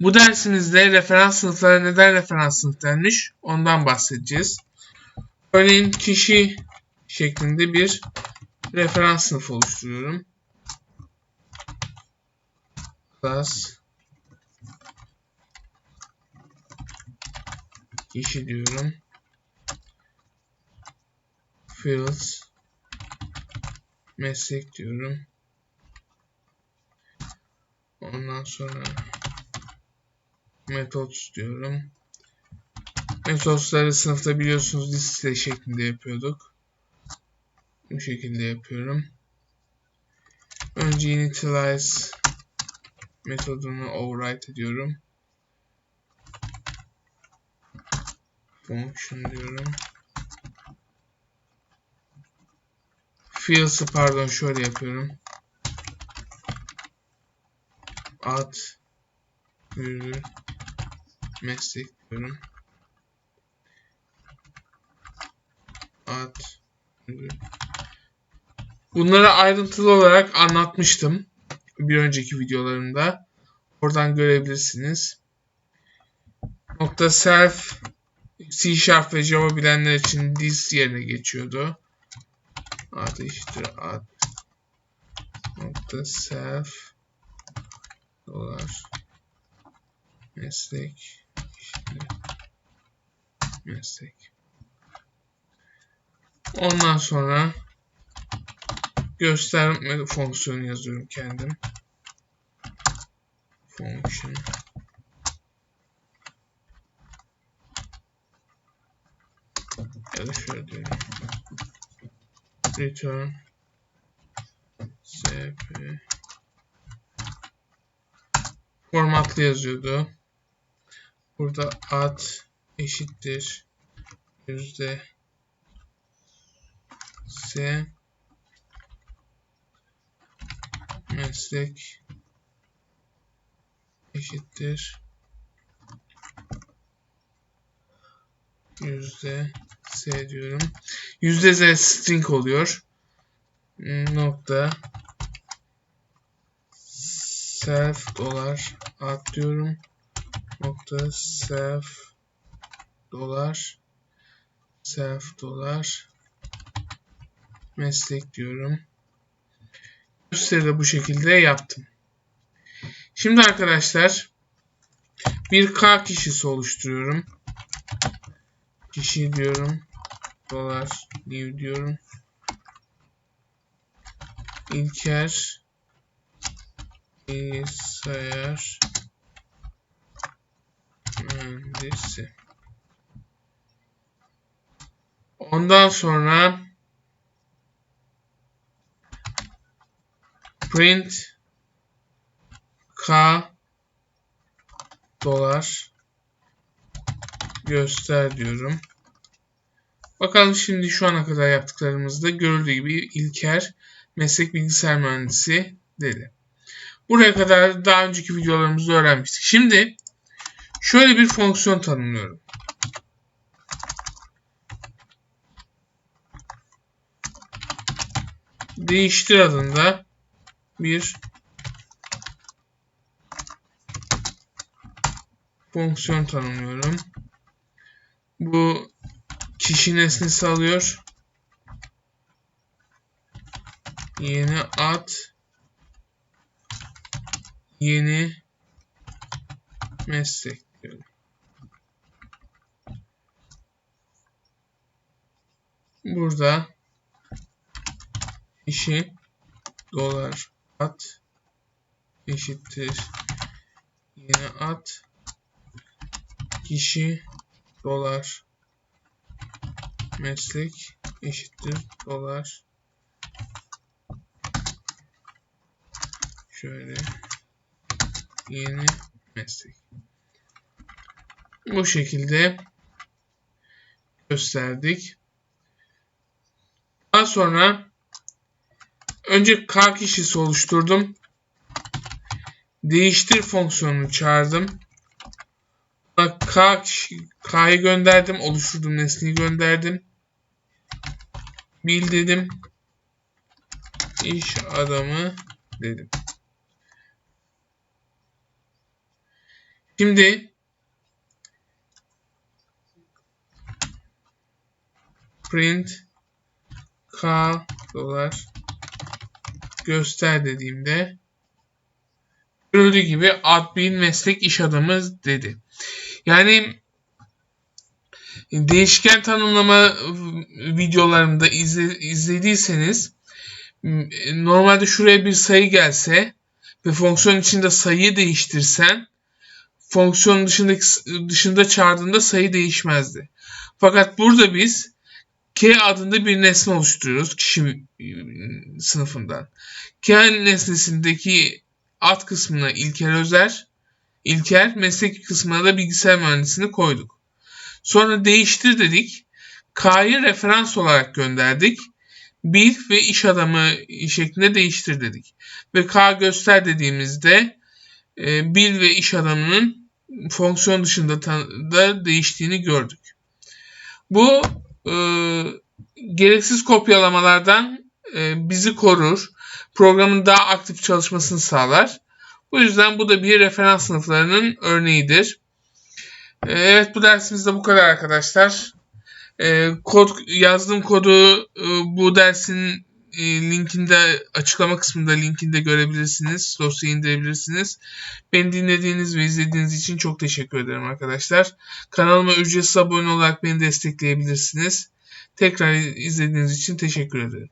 Bu dersimizde referans sınıflara neden referans sınıf denmiş ondan bahsedeceğiz. Örneğin kişi şeklinde bir referans sınıfı oluşturuyorum. Class kişi diyorum. Fields meslek diyorum. Ondan sonra methods diyorum. Methodsları sınıfta biliyorsunuz liste şeklinde yapıyorduk. Bu şekilde yapıyorum. Önce initialize metodunu override ediyorum. Function diyorum. Fields'ı pardon şöyle yapıyorum. Ad virgül diyorum. Ad virgül. Bunları ayrıntılı olarak anlatmıştım bir önceki videolarımda. Oradan görebilirsiniz. Nokta self C Sharp ve Java bilenler için this yerine geçiyordu. Ad eşittir ad nokta self dolar meslek meslek. Ondan sonra gösterme fonksiyonu yazıyorum kendim. Function ya da şöyle diyorum. Return sp formatlı yazıyordu. Burada ad eşittir yüzde s meslek eşittir yüzde s diyorum. Yüzde z string oluyor. Nokta self dolar ad diyorum. Nokta self dolar self dolar meslek diyorum. Üstleri de bu şekilde yaptım. Şimdi arkadaşlar bir K kişisi oluşturuyorum. Kişi diyorum. Dolar new diyorum. İlker bilgisayar mühendisi. Ondan sonra print k dolar göster diyorum. Bakalım şimdi şu ana kadar yaptıklarımızda görüldüğü gibi İlker meslek bilgisayar mühendisi dedi. Buraya kadar daha önceki videolarımızda öğrenmiştik. Şimdi şöyle bir fonksiyon tanımlıyorum. Değiştir adında bir fonksiyon tanımlıyorum. Bu kişi nesnesi alıyor. Yeni ad yeni meslek diyorum. Burada işi dolar at eşittir. Yeni at kişi dolar meslek eşittir dolar. Şöyle yeni meslek. Bu şekilde gösterdik. Daha sonra önce k kişisi oluşturdum değiştir fonksiyonunu çağırdım K, K'yı gönderdim. Oluşturduğum nesneyi gönderdim. Bil dedim. İş adamı dedim. Şimdi print k dolar göster dediğimde görüldüğü gibi admin meslek iş adamı dedi. Yani değişken tanımlama videolarımda izle, izlediyseniz normalde şuraya bir sayı gelse ve fonksiyon içinde sayıyı değiştirsen fonksiyon dışındaki dışında çağırdığında sayı değişmezdi. Fakat burada biz K adında bir nesne oluşturuyoruz kişi sınıfından. K nesnesindeki ad kısmına İlker Özer, İlker meslek kısmına da bilgisayar mühendisliğini koyduk. Sonra değiştir dedik. K'yı referans olarak gönderdik. Bil ve iş adamı şeklinde değiştir dedik. Ve K göster dediğimizde e, bil ve iş adamının fonksiyon dışında da değiştiğini gördük. Bu e, gereksiz kopyalamalardan e, bizi korur. Programın daha aktif çalışmasını sağlar. Bu yüzden bu da bir referans sınıflarının örneğidir. E, evet bu dersimizde bu kadar arkadaşlar. E, kod yazdığım kodu e, bu dersin e, linkinde açıklama kısmında linkinde görebilirsiniz. Dosyayı indirebilirsiniz. Beni dinlediğiniz ve izlediğiniz için çok teşekkür ederim arkadaşlar. Kanalıma ücretsiz abone olarak beni destekleyebilirsiniz. Tekrar izlediğiniz için teşekkür ederim.